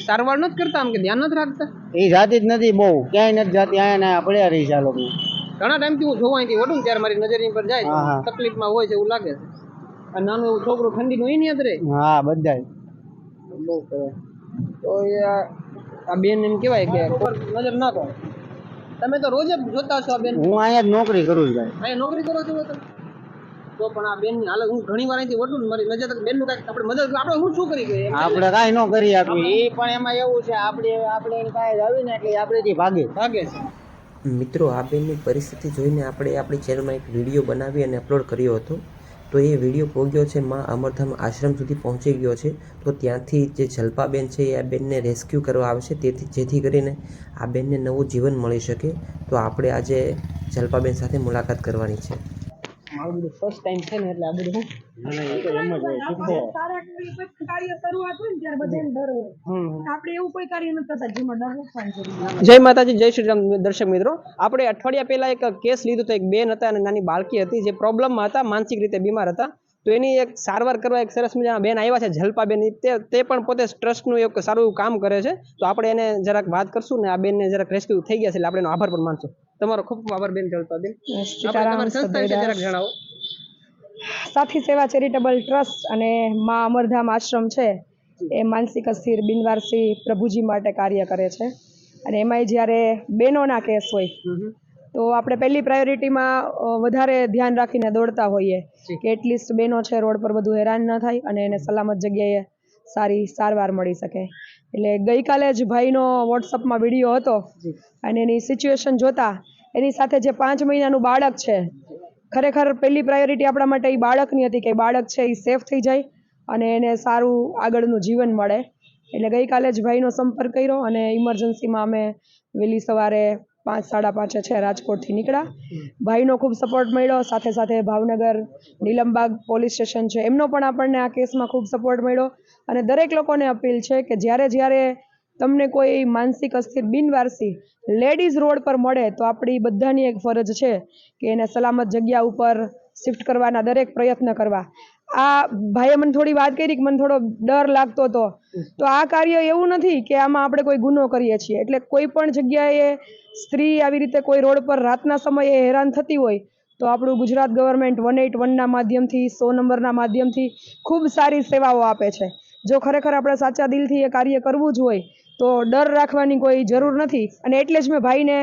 સારવાર નથી કરતા આમ કે ધ્યાન નથી રાખતા? એ જાતી જ નથી બહુ. ક્યાંય નથી જાતી અહીંયા ને પડ્યા રહી છે આ લોકો. ઘણા ટાઈમથી હું જોવા અહીંથી વડું ત્યારે મારી નજર એની પર જાય તકલીફમાં તકલીફમાં હોય છે એવું લાગે છે. અને નાનું એવું છોકરું ઠંડીનું હોય ને યાદ રહે? હા બધા બહુ કહેવાય તો એ આ- આ બેન એમ કહેવાય કે નજર ના કરો તમે તો રોજ જ જોતા છો આ બેન? હું અહીંયા જ નોકરી કરું છું ભાઈ. અહીંયા નોકરી કરો છો તમે? તો પણ આ બેન હાલત હું ઘણી વાર અહીંથી વટું મારી નજર બેનનું કાંઈક આપણે મદદ આપણે હું શું કરી ગઈ આપણે કાંઈ ન કરી આપ્યું એ પણ એમાં એવું છે આપણે આપણે એની આવી ને એટલે આપણેથી ભાગે. ભાગે છે. મિત્રો આ બેનની પરિસ્થિતિ જોઈને આપણે આપણી ચેનલમાં એક વીડિયો બનાવી અને અપલોડ કર્યો હતો. તો એ વીડિયો પહોંચ્યો છે માં અમરધામ આશ્રમ સુધી પહોંચી ગયો છે. તો ત્યાંથી જે જલ્પાબેન છે એ આ બેનને રેસ્ક્યુ કરવા આવે છે. તેથી જેથી કરીને આ બેનને નવું જીવન મળી શકે. તો આપણે આજે જલ્પાબેન સાથે મુલાકાત કરવાની છે. બધું ફર્સ્ટ ટાઈમ છે ને એટલે આ બધું સારા કોઈ કાર્ય શરૂઆત હોય ને ત્યારે બધાને ડર હોય. આપણે એવું કોઈ કાર્ય નથી કરતા જેમાં ડર નથી. જય માતાજી જય શ્રી રામ દર્શક મિત્રો. આપણે અઠવાડિયા પહેલા એક કેસ લીધો તો એક બેન હતા અને નાની બાળકી હતી જે પ્રોબ્લેમમાં હતા માનસિક રીતે બીમાર હતા. તો એની એક સારવાર કરવા એક સરસ મજાના બેન આવ્યા છે જલપાબેન. તે તે પણ પોતે ટ્રસ્ટનું એક સારું કામ કરે છે. તો આપણે એને જરાક વાત કરશું ને આ બેનને જરાક રેસ્ક્યુ થઈ ગયા છે એટલે આપણે એનો આભાર પણ માનશું. તમારો ખૂબ ખૂબ આભાર બેન જલપાબેન. આપણે તમારી સંસ્થા વિશે જરાક જણાવો. સાથી સેવા ચેરિટેબલ ટ્રસ્ટ અને મા અમરધામ આશ્રમ છે એ માનસિક અસ્થિર બિનવારસી પ્રભુજી માટે કાર્ય કરે છે. અને એમાંય જ્યારે બહેનોના કેસ હોય તો આપણે પહેલી પ્રાયોરિટીમાં વધારે ધ્યાન રાખીને દોડતા હોઈએ કે એટલીસ્ટ બહેનો છે રોડ પર બધું હેરાન ન થાય અને એને સલામત જગ્યાએ સારી સારવાર મળી શકે. એટલે ગઈકાલે જ ભાઈનો વોટ્સઅપમાં વીડિયો હતો અને એની સિચ્યુએશન જોતા એની સાથે જે પાંચ મહિનાનું બાળક છે ખરેખર પહેલી પ્રાયોરિટી આપણા માટે એ બાળકની હતી કે બાળક છે એ સેફ થઈ જાય અને એને સારું આગળનું જીવન મળે. એટલે ગઈકાલે જ ભાઈનો સંપર્ક કર્યો અને ઇમરજન્સીમાં અમે વહેલી સવારે પાંચ, સાડા પાંચે છે રાજકોટથી નીકળ્યા. ભાઈનો ખૂબ સપોર્ટ મળ્યો. સાથે સાથે ભાવનગર, નીલમબાગ પોલીસ સ્ટેશન છે. એમનો પણ આપણને આ કેસમાં ખૂબ સપોર્ટ મળ્યો. અને દરેક લોકોને અપીલ છે કે જ્યારે જ્યારે તમને કોઈ માનસિક અસ્થિર બિનવારસી લેડીઝ રોડ પર મળે તો આપણી બધાની એક ફરજ છે કે એને સલામત જગ્યા ઉપર શિફ્ટ કરવાના દરેક પ્રયત્ન કરવા. આ ભાઈએ મને થોડી વાત કરી કે મને થોડો ડર લાગતો હતો. તો આ કાર્ય એવું નથી કે આમાં આપણે કોઈ ગુનો કરીએ છીએ. એટલે કોઈ પણ જગ્યાએ સ્ત્રી આવી રીતે કોઈ રોડ પર રાતના સમયે હેરાન થતી હોય તો આપણું Gujarat government one eight one માધ્યમથી, સો નંબરના માધ્યમથી ખૂબ સારી સેવાઓ આપે છે. જો ખરેખર આપણે સાચા દિલથી એ કાર્ય કરવું જ હોય તો ડર રાખવાની કોઈ જરૂર નથી. અને એટલે જ મેં ભાઈને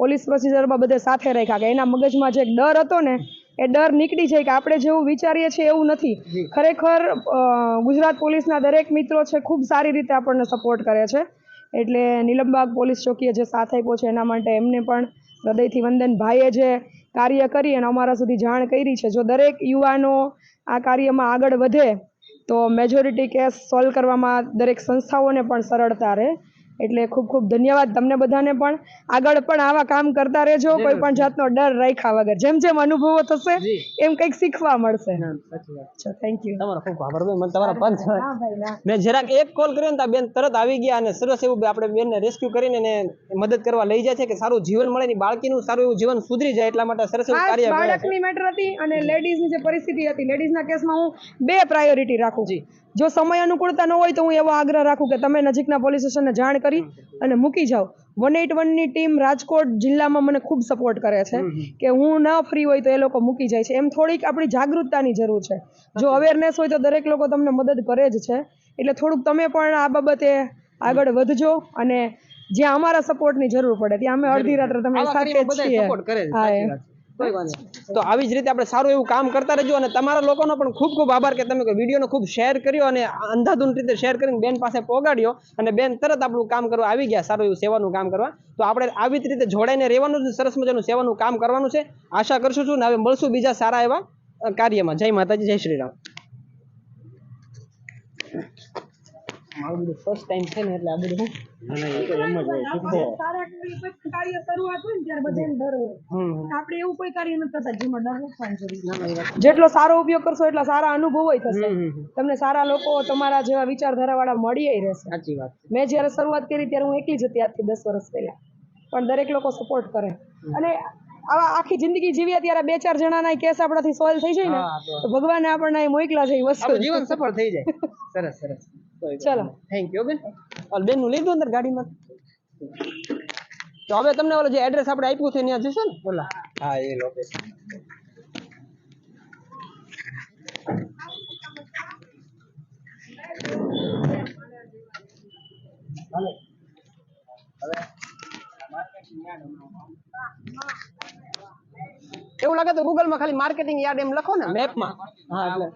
પોલીસ પ્રોસિજરમાં બધે સાથે રાખ્યા કે એના મગજમાં જે ડર હતો ને એ ડર નીકળી જાય કે આપણે જેવું વિચારીએ છીએ એવું નથી. ખરેખર ગુજરાત પોલીસના દરેક મિત્રો છે ખૂબ સારી રીતે આપણને સપોર્ટ કરે છે. એટલે નીલમબાગ પોલીસ ચોકીએ જે સાથ આપ્યો છે એના માટે એમને પણ હૃદયથી વંદન. ભાઈએ જે કાર્ય કરી અને અમારા સુધી જાણ કરી છે જો દરેક યુવાનો આ કાર્યમાં આગળ વધે તો મેજોરિટી કેસ સોલ્વ કરવામાં દરેક સંસ્થાઓને પણ સરળતા રહે. એટલે ખૂબ ખૂબ ધન્યવાદ તમને બધાને પણ. આગળ પણ આવા કામ કરતા રહેજો. કોઈ પણ જાતનો ડર રાખ્યા વગર. જેમ જેમ અનુભવો થશે એમ કંઈક શીખવા મળશે. થેન્ક યુ તમારો ખૂબ આભાર મને તમારા પગ મેં જરાક એક કોલ કર્યો ને તો બેન તરત આવી ગયા અને સરસ એવું આપણે બેનને રેસ્ક્યુ કરીને એને મદદ કરવા લઈ જાય છે કે સારું જીવન મળે ને બાળકીનું સારું એવું જીવન સુધરી જાય એટલા માટે સરસ એવું કાર્ય બાળકની મેટર હતી અને લેડીઝની જે પરિસ્થિતિ હતી લેડીઝના કેસમાં હું બે પ્રાયોરિટી રાખું. જી. જો સમય અનુકૂળતા ન હોય તો હું એવો આગ્રહ રાખું કે તમે નજીકના પોલીસ સ્ટેશનને જાણ કરી અને મૂકી જાઉં વન એટ વનની ટીમ રાજકોટ જિલ્લામાં મને ખૂબ સપોર્ટ કરે છે કે હું ના ફ્રી હોય તો એ લોકો મૂકી જાય છે. એમ થોડીક આપણી જાગૃતતાની જરૂર છે. જો અવેરનેસ હોય તો દરેક લોકો તમને મદદ કરે જ છે. એટલે થોડુંક તમે પણ આ બાબતે આગળ વધજો અને જ્યાં અમારા સપોર્ટની જરૂર પડે ત્યાં અમે અડધી રાત્રે તમે સાથે છીએ. તો આવી જ રીતે આપણે સારું એવું કામ કરતા રહેજો અને તમારા લોકોનો પણ ખૂબ ખૂબ આભાર કે તમે વિડીયોનો ખૂબ શેર કર્યો અને અંધાધૂન રીતે શેર કરીને બેન પાસે પહોંચાડ્યો અને બેન તરત આપણું કામ કરવા આવી ગયા, સારું એવું સેવાનું કામ કરવા. તો આપણે આવી જ રીતે જોડાઈને રહેવાનું છે સરસ મજાનું સેવાનું કામ કરવાનું છે. આશા કરશું છું ને હવે મળશું બીજા સારા એવા કાર્યમાં. જય માતાજી, જય શ્રી રામ. મારું બધું ફર્સ્ટ ટાઈમ છે ને એટલે આ બધું. સારા કોઈ કાર્ય શરૂઆત હોય ને ત્યારે બધાને ડર હોય. આપણે એવું કોઈ કાર્ય નથી કરતા જેમાં ડર રાખવાની જરૂર. જેટલો સારો ઉપયોગ કરશો એટલા સારા અનુભવો થશે. તમને સારા લોકો તમારા જેવા વિચારધારા વાળા મળી રહેશે. સાચી વાત મેં જ્યારે શરૂઆત કરી ત્યારે હું એકલી જ હતી આજથી દસ વર્ષ પહેલા. પણ દરેક લોકો સપોર્ટ કરે. અને આવા આખી જિંદગી જીવ્યા ત્યારે બે ચાર જણાના કેસ આપણાથી સોલ્વ થઈ જાય ને તો ભગવાન આપણને મોકલા છે એ વસ્તુ. જીવન સફળ થઈ જાય. સરસ સરસ. ચલો થેન્ક યુ બેન ઓલ બેનનું લીધું અંદર ગાડીમાં તો હવે તમને ઓલો જે એડ્રેસ આપણે આપ્યું છે ત્યાં જશો ને ઓલા હા એ લોકેશન એવું લાગે તો ગૂગલમાં ખાલી માર્કેટિંગ યાર્ડ એમ લખો ને. મેપમાં હા, એટલે.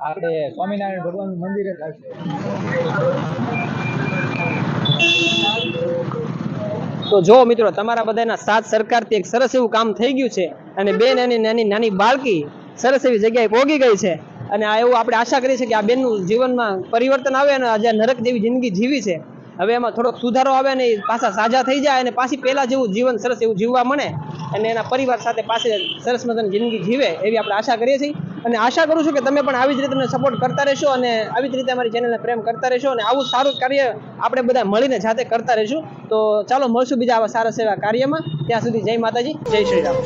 આપણે સ્વામિનારાયણ ભગવાન મંદિરે જ આવશે તો જો મિત્રો, તમારા બધાના સાથ સરકારથી એક સરસ એવું કામ થઈ ગયું છે અને બે નાની નાની નાની બાળકી સરસ એવી જગ્યાએ પહોંચી ગઈ છે અને આ એવું આપણે આશા કરીએ છીએ કે આ બેનનું જીવનમાં પરિવર્તન આવે અને આજે નરક જેવી જિંદગી જીવી છે. હવે એમાં થોડોક સુધારો આવે ને પાછા સાજા થઈ જાય અને પાછી પહેલા જેવું જીવન સરસ એવું જીવવા મળે અને એના પરિવાર સાથે પાસે સરસ મજાની જિંદગી જીવે એવી આપણે આશા કરીએ છીએ. અને આશા કરું છું કે તમે પણ આવી જ રીતે તમને સપોર્ટ કરતા રહેશો અને આવી જ રીતે અમારી ચેનલને પ્રેમ કરતા રહેશો અને આવું સારું કાર્ય આપણે બધા મળીને જાતે કરતા રહીશું. તો ચાલો મળશું બીજા આવા સારા સેવા કાર્યમાં. ત્યાં સુધી જય માતાજી, જય શ્રી રામ.